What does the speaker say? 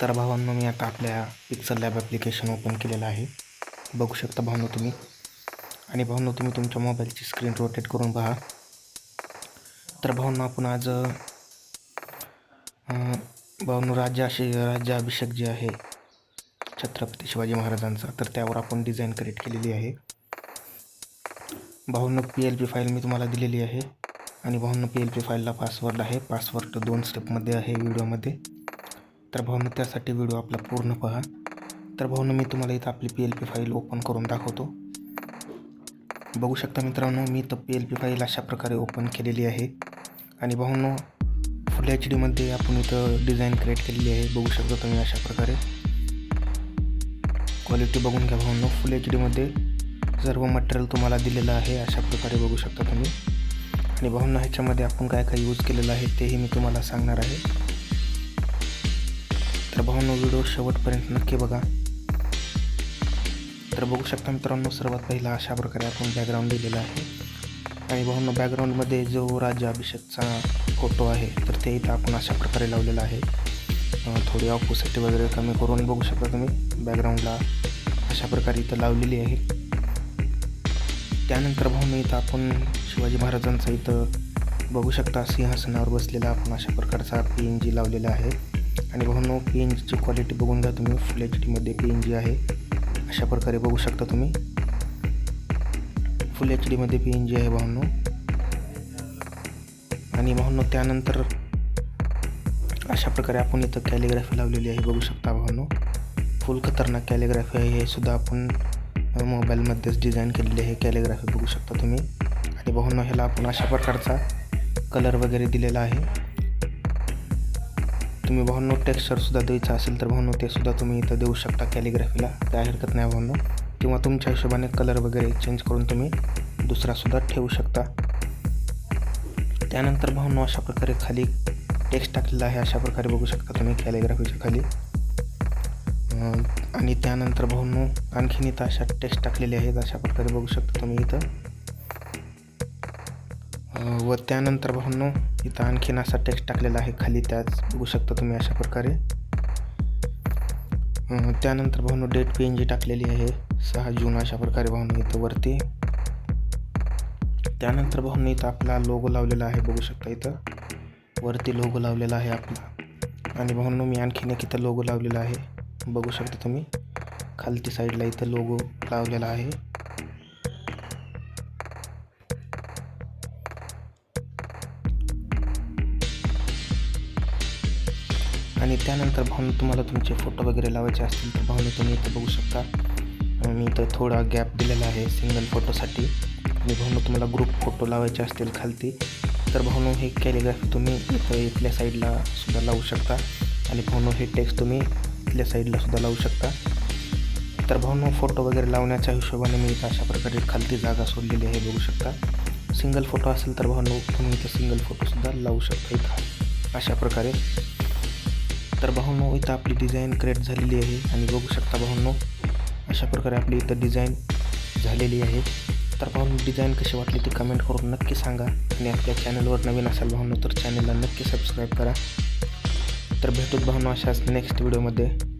तर भावांनो मी आता आपल्या पिक्सल लॅब ॲप्लिकेशन ओपन केलेलं आहे. बघू शकता भावनो तुम्ही. आणि भावनो तुम्ही तुमच्या मोबाईलची स्क्रीन रोटेट करून पहा. तर भावनो आपण आज भावनो राज्याशी राज्याभिषेक जे आहे छत्रपती शिवाजी महाराजांचा तर त्यावर आपण डिझाईन क्रिएट केलेली आहे. भावनो पी एल पी फाईल मी तुम्हाला दिलेली आहे. आणि भावनो पी एल पी फाईलला पासवर्ड आहे. पासवर्ड दोन स्टेपमध्ये आहे व्हिडिओमध्ये तर भावनो त्यासाठी व्हिडिओ आपला पूर्ण पहा. तर भावनो मी तुम्हाला इथं आपली P L P file open करून दाखवतो. बघू शकता मित्रांनो मी तर पी एल पी फाईल अशा प्रकारे ओपन केलेली आहे. आणि भाऊनो फुल एच डीमध्ये आपण इथं डिझाईन क्रिएट केलेली आहे. बघू शकता तुम्ही अशा प्रकारे. क्वालिटी बघून घ्या भाऊनो फुल एच डीमध्ये सर्व मटेरियल तुम्हाला दिलेलं आहे. अशा प्रकारे बघू शकता तुम्ही. आणि भावना ह्याच्यामध्ये आपण काय काय यूज केलेलं आहे तेही मी तुम्हाला सांगणार आहे. तर भावनो व्हिडिओ शेवटपर्यंत नक्की बघा. तर बघू शकता मित्रांनो सर्वात पहिला अशा प्रकारे आपण बॅकग्राऊंड दिलेला आहे. आणि भावनो बॅकग्राऊंडमध्ये जो राज्याभिषेकचा फोटो आहे तर ते इथं आपण अशा प्रकारे लावलेला आहे. थोडी ऑपोसिटी वगैरे कमी करून बघू शकता तुम्ही बॅकग्राऊंडला अशा प्रकारे इथं लावलेली आहे. त्यानंतर भावनो इथं आपण शिवाजी महाराजांचा इथं बघू शकता सिंहासनावर बसलेला आपण अशा प्रकारचा पी एन जी लावलेला आहे. आणि भावनो पी एन जीची क्वालिटी बघून घ्या तुम्ही. फुल एच डीमध्ये पी एन जी आहे. अशा प्रकारे बघू शकता तुम्ही. फुल एच डीमध्ये पी एन जी आहे भावनो आणि भावनो त्यानंतर अशा प्रकारे आपण इथं कॅलिग्राफी लावलेली आहे. बघू शकता भावनो फुल खतरनाक कॅलिग्राफी आहे. हे सुद्धा आपण मोबाईलमध्येच डिझाईन केलेली आहे. कॅलिग्राफी बघू शकता तुम्ही. आणि भावनो ह्याला आपण अशा प्रकारचा कलर वगैरे दिलेला आहे. तुम्ही भावनो टेक्स्चरसुद्धा द्यायचं असेल तर भावनो ते सुद्धा तुम्ही इथं देऊ शकता कॅलिग्राफीला काय हरकत नाही भावनो. किंवा तुमच्या हिशोबाने कलर वगैरे चेंज करून तुम्ही दुसरासुद्धा ठेवू शकता. त्यानंतर भावनो अशा प्रकारे खाली टेक्स्ट टाकलेला आहे. अशा प्रकारे बघू शकता तुम्ही कॅलिग्राफीच्या खाली. आणि त्यानंतर भावनो आणखीन इथं अशा टेक्स्ट टाकलेले आहेत. अशा प्रकारे बघू शकता तुम्ही इथं. व त्यानंतर भावनो इथं आणखीन असा टेक्स्ट टाकलेला आहे खाली त्याच बघू शकता तुम्ही अशा प्रकारे. त्यानंतर भावनो डेट पी एन जी टाकलेली आहे सहा जून अशा प्रकारे भावनो इथं वरती. त्यानंतर भावनो इथं आपला लोगो लावलेला आहे बघू शकता इथं. वरती लोगो लावलेला आहे आपला. आणि भावनो मी आणखीन एक इथं लोगो लावलेला आहे बघू शकता तुम्ही. खालती साईडला इथं लोगो लावलेला आहे. आणि त्यानंतर भाऊन तुम्हाला तुमचे फोटो वगैरे लावायचे असतील तर भावनो तुम्ही इथं बघू शकता. मी इथं थोडा गॅप दिलेला आहे सिंगल फोटोसाठी आणि भावनो तुम्हाला ग्रुप फोटो लावायचे असतील खालती तर भावनो हे कॅलिग्राफी तुम्ही इथं इथल्या साईडला सुद्धा लावू शकता. आणि भावनो हे टेक्स्ट तुम्ही इथल्या साईडला सुद्धा लावू शकता. तर भाऊनो फोटो वगैरे लावण्याच्या हिशोबाने मी इथं अशा प्रकारे खालती जागा सोडलेली आहे बघू शकता. सिंगल फोटो असेल तर भाऊनो तुम्ही इथं सिंगल फोटोसुद्धा लावू शकता इथं. अशा प्रकारे. तर भावनो इथं आपली डिझाईन क्रिएट झालेली आहे. आणि बघू शकता भावनो अशा प्रकारे आपली इथं डिझाईन झालेली आहे. तर भावनो डिझाईन कशी वाटली ती कमेंट करून नक्की सांगा. आणि आपल्या चॅनलवर नवीन असाल भावनो तर चॅनलला नक्की सबस्क्राईब करा. तर भेटूत भावनो अशाच नेक्स्ट व्हिडिओमध्ये